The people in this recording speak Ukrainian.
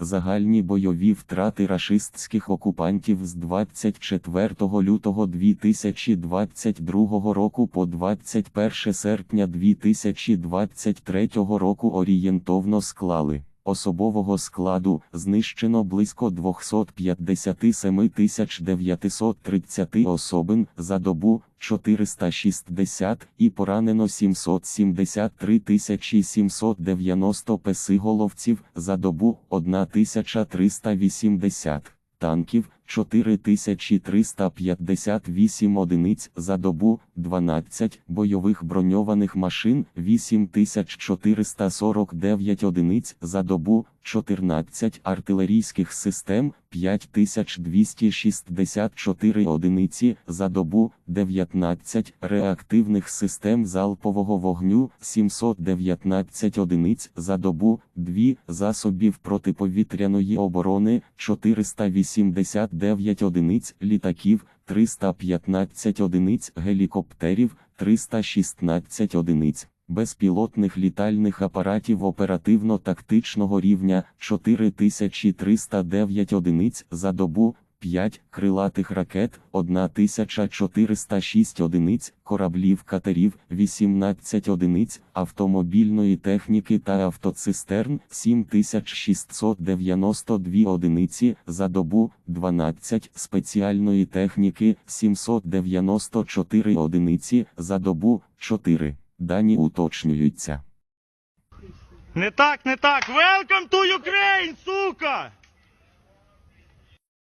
Загальні бойові втрати рашистських окупантів з 24 лютого 2022 року по 21 серпня 2023 року орієнтовно склали. Особового складу знищено близько 257 930 особин за добу 460 і поранено 773 790 песиголовців за добу 1380 танків 4358 одиниць за добу, 12 бойових броньованих машин 8449 одиниць за добу, 14 артилерійських систем 5264 одиниці за добу, 19 реактивних систем залпового вогню 719 одиниць за добу, 2 засобів протиповітряної оборони 489 одиниць літаків, 315 одиниць гелікоптерів, 316 одиниць безпілотних літальних апаратів оперативно-тактичного рівня 4309 одиниць за добу, 5 крилатих ракет, 1406 одиниць, кораблів катерів, 18 одиниць, автомобільної техніки та автоцистерн, 7692 одиниці за добу, 12 спеціальної техніки, 794 одиниці за добу, 4. Дані уточнюються. Не так, не так. Welcome to Ukraine, сука!